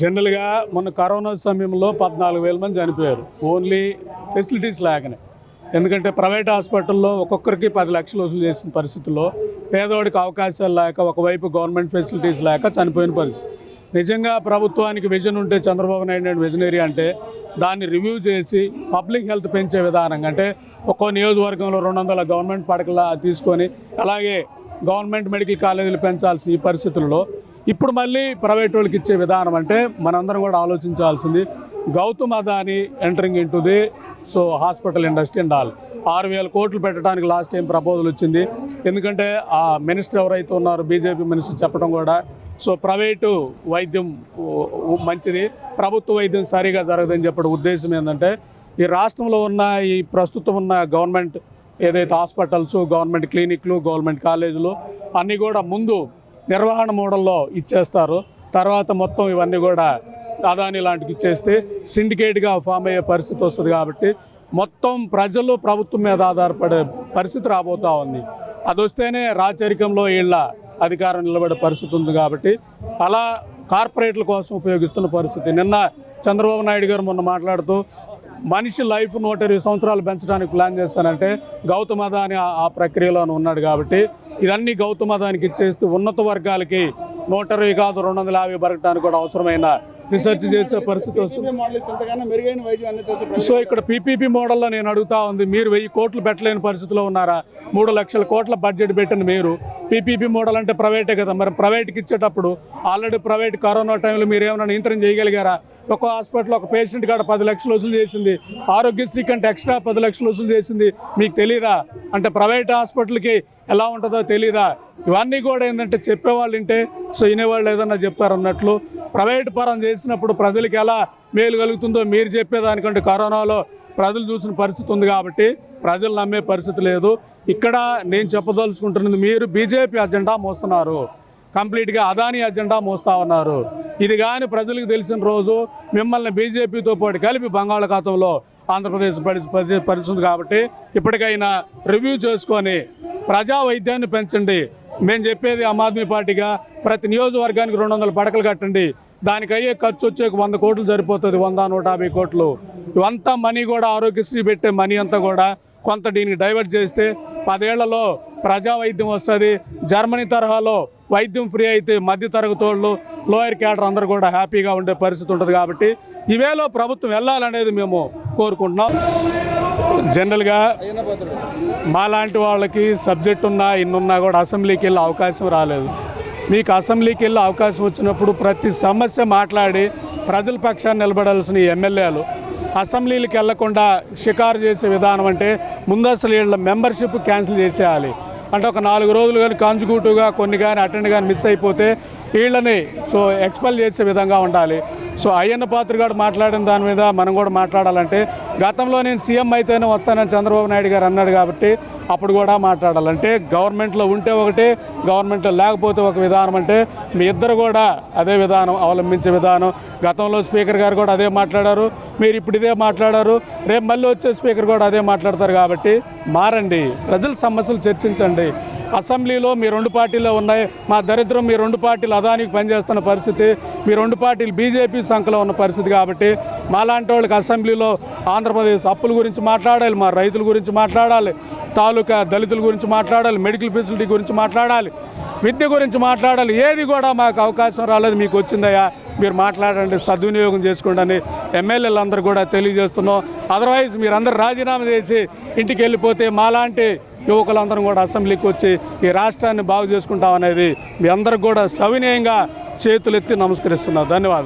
జనరల్గా మొన్న కరోనా సమయంలో పద్నాలుగు వేల మంది చనిపోయారు. ఓన్లీ ఫెసిలిటీస్ లేకనే. ఎందుకంటే ప్రైవేట్ హాస్పిటల్లో ఒక్కొక్కరికి పది లక్షలు వసూలు చేసిన పరిస్థితుల్లో పేదవాడికి అవకాశాలు లేక ఒకవైపు గవర్నమెంట్ ఫెసిలిటీస్ లేక చనిపోయిన పరిస్థితి. నిజంగా ప్రభుత్వానికి విజన్ ఉంటే చంద్రబాబు నాయుడు నాయుడు విజనరీ అంటే దాన్ని రివ్యూ చేసి పబ్లిక్ హెల్త్ పెంచే విధానంగా అంటే ఒక్కో నియోజకవర్గంలో రెండు వందల గవర్నమెంట్ పడకల తీసుకొని అలాగే గవర్నమెంట్ మెడికల్ కాలేజీలు పెంచాల్సిన ఈ పరిస్థితుల్లో ఇప్పుడు మళ్ళీ ప్రైవేట్ వాళ్ళకి ఇచ్చే విధానం అంటే మనందరం కూడా ఆలోచించాల్సింది Gautam Adani entering into the so hospital industry and all ఆరు వేల కోట్లు పెట్టడానికి లాస్ట్ టైం ప్రపోజల్ వచ్చింది. ఎందుకంటే ఆ మినిస్టర్ ఎవరైతే ఉన్నారో బీజేపీ మినిస్టర్ చెప్పడం కూడా సో ప్రైవేటు వైద్యం మంచిది ప్రభుత్వ వైద్యం సరిగా జరగదని చెప్పడం ఉద్దేశం ఏంటంటే ఈ రాష్ట్రంలో ఉన్న ఈ ప్రస్తుతం ఉన్న గవర్నమెంట్ ఏదైతే హాస్పిటల్స్ గవర్నమెంట్ క్లినిక్లు గవర్నమెంట్ కాలేజీలు అన్నీ కూడా ముందు నిర్వహణ మోడల్లో ఇచ్చేస్తారు. తర్వాత మొత్తం ఇవన్నీ కూడా అదాని లాంటివి ఇచ్చేస్తే సిండికేట్గా ఫామ్ అయ్యే పరిస్థితి వస్తుంది కాబట్టి మొత్తం ప్రజలు ప్రభుత్వం మీద ఆధారపడే పరిస్థితి రాబోతూ ఉంది. అది వస్తేనే రాచరికంలో వీళ్ళ అధికారం నిలబడే పరిస్థితి ఉంది కాబట్టి అలా కార్పొరేట్ల కోసం ఉపయోగిస్తున్న పరిస్థితి. నిన్న చంద్రబాబు నాయుడు గారు మొన్న మాట్లాడుతూ మనిషి లైఫ్ నూట ఇరవై సంవత్సరాలు పెంచడానికి ప్లాన్ చేస్తానంటే గౌతమ అదాని ఆ- ఆ ప్రక్రియలో ఉన్నాడు కాబట్టి ఇవన్నీ గౌతమ అదానికి ఇచ్చేస్తూ ఉన్నత వర్గాలకి నూట ఇరవై కాదు రెండు వందల యాభై బరకడానికి కూడా అవసరమైన రీసెర్చ్ చేసే పరిస్థితి వస్తుంది. సో ఇక్కడ పీపీపీ మోడల్లో నేను అడుగుతా ఉంది మీరు వెయ్యి కోట్లు పెట్టలేని పరిస్థితిలో ఉన్నారా? మూడు లక్షల కోట్ల బడ్జెట్ పెట్టిన మీరు. పీపీపీ మోడల్ అంటే ప్రైవేటే కదా మరి ప్రైవేట్కి ఇచ్చేటప్పుడు ఆల్రెడీ ప్రైవేట్ కరోనా టైంలో మీరు ఏమైనా నియంత్రణ చేయగలిగారా? ఒక హాస్పిటల్ ఒక పేషెంట్ కాడ పది లక్షలు వసూలు చేసింది ఆరోగ్యశ్రీ కంటే ఎక్స్ట్రా పది లక్షలు వసూలు చేసింది మీకు తెలీదా? అంటే ప్రైవేట్ హాస్పిటల్కి ఎలా ఉంటుందో తెలీదా? ఇవన్నీ కూడా ఏంటంటే చెప్పేవాళ్ళు వింటే సో వినేవాళ్ళు ఏదన్నా చెప్తారన్నట్లు. ప్రైవేట్ పరం చేసినప్పుడు ప్రజలకి ఎలా మేలు కలుగుతుందో మీరు చెప్పేదానికంటే కరోనాలో ప్రజలు చూసిన పరిస్థితి ఉంది కాబట్టి ప్రజలు నమ్మే పరిస్థితి లేదు. ఇక్కడ నేను చెప్పదలుచుకుంటున్నది మీరు బీజేపీ అజెండా మోస్తున్నారు. కంప్లీట్గా అదాని అజెండా మోస్తా ఉన్నారు. ఇది కానీ ప్రజలకు తెలిసిన రోజు మిమ్మల్ని బీజేపీతో పాటు కలిపి బంగాళాఖాతంలో ఆంధ్రప్రదేశ్ పరి- పరిస్థితి కాబట్టి ఇప్పటికైనా రివ్యూ చేసుకొని ప్రజా వైద్యాన్ని పెంచండి. మేము చెప్పేది ఆమ్ ఆద్మీ పార్టీగా. ప్రతి నియోజకవర్గానికి రెండు వందల పడకలు కట్టండి. దానికి అయ్యే ఖర్చు వచ్చే వంద కోట్లు సరిపోతుంది. వంద నూట యాభై కోట్లు. ఇవంతా మనీ కూడా ఆరోగ్యశ్రీ పెట్టే మనీ అంతా కూడా కొంత దీనికి డైవర్ట్ చేస్తే పదేళ్ళలో ప్రజా వైద్యం వస్తుంది. జర్మనీ తరహాలో వైద్యం ఫ్రీ అయితే మధ్య తరగతి వాళ్ళు లోయర్ క్యాడర్ అందరూ కూడా హ్యాపీగా ఉండే పరిస్థితి ఉంటుంది కాబట్టి ఇవేలో ప్రభుత్వం వెళ్ళాలనేది మేము కోరుకుంటున్నాం. జనరల్గా మాలాంటి వాళ్ళకి సబ్జెక్ట్ ఉన్నా ఇన్నున్నా కూడా అసెంబ్లీకి వెళ్ళే అవకాశం రాలేదు. మీకు అసెంబ్లీకి వెళ్ళే అవకాశం వచ్చినప్పుడు ప్రతి సమస్య మాట్లాడి ప్రజల పక్షాన్ని నిలబడాల్సిన ఎమ్మెల్యేలు అసెంబ్లీలకు వెళ్ళకుండా షికారు చేసే విధానం అంటే ముందు అసలు వీళ్ళ మెంబర్షిప్ క్యాన్సిల్ చేసేయాలి. అంటే ఒక నాలుగు రోజులు కానీ కాన్సిక్యూటివ్గా కొన్ని కానీ అటెండ్ కానీ మిస్ అయిపోతే వీళ్ళని సో ఎక్స్పెల్ చేసే విధంగా ఉండాలి. సో అయ్యన్న పాత్ర గారు మాట్లాడిన దాని మీద మనం కూడా మాట్లాడాలంటే గతంలో నేను సీఎం అయితేనే వస్తానని చంద్రబాబు నాయుడు గారు అన్నాడు కాబట్టి అప్పుడు కూడా మాట్లాడాలంటే గవర్నమెంట్లో ఉంటే ఒకటే గవర్నమెంట్లో లేకపోతే ఒక విధానం అంటే మీ ఇద్దరు కూడా అదే విధానం అవలంబించే విధానం. గతంలో స్పీకర్ గారు కూడా అదే మాట్లాడారు మీరు ఇప్పుడు ఇదే మాట్లాడారు రేపు మళ్ళీ వచ్చే స్పీకర్ కూడా అదే మాట్లాడతారు కాబట్టి మారండి. ప్రజల సమస్యలు చర్చించండి. అసెంబ్లీలో మీ రెండు పార్టీలు ఉన్నాయి. మా దరిద్రం మీ రెండు పార్టీలు అదానికి పనిచేస్తున్న పరిస్థితి. మీ రెండు పార్టీలు బీజేపీ సంఖలో ఉన్న పరిస్థితి కాబట్టి మాలాంటి వాళ్ళకి అసెంబ్లీలో ఆంధ్రప్రదేశ్ అప్పుల గురించి మాట్లాడాలి మా రైతుల గురించి మాట్లాడాలి తాలూకా దళితుల గురించి మాట్లాడాలి మెడికల్ ఫెసిలిటీ గురించి మాట్లాడాలి విద్య గురించి మాట్లాడాలి ఏది కూడా మాకు అవకాశం రాలేదు మీకు వచ్చిందయ్యా. మీరు మాట్లాడండి సద్వినియోగం చేసుకోండి అని ఎమ్మెల్యేలందరూ కూడా తెలియజేస్తున్నాం. అదర్వైజ్ మీరందరూ రాజీనామా చేసి ఇంటికి వెళ్ళిపోతే మాలాంటి యువకులందరం కూడా అసెంబ్లీకి వచ్చి ఈ రాష్ట్రాన్ని బాగు చేసుకుంటాం అనేది మీ అందరికి కూడా సవినయంగా చేతులెత్తి నమస్కరిస్తున్నారు ధన్యవాదాలు.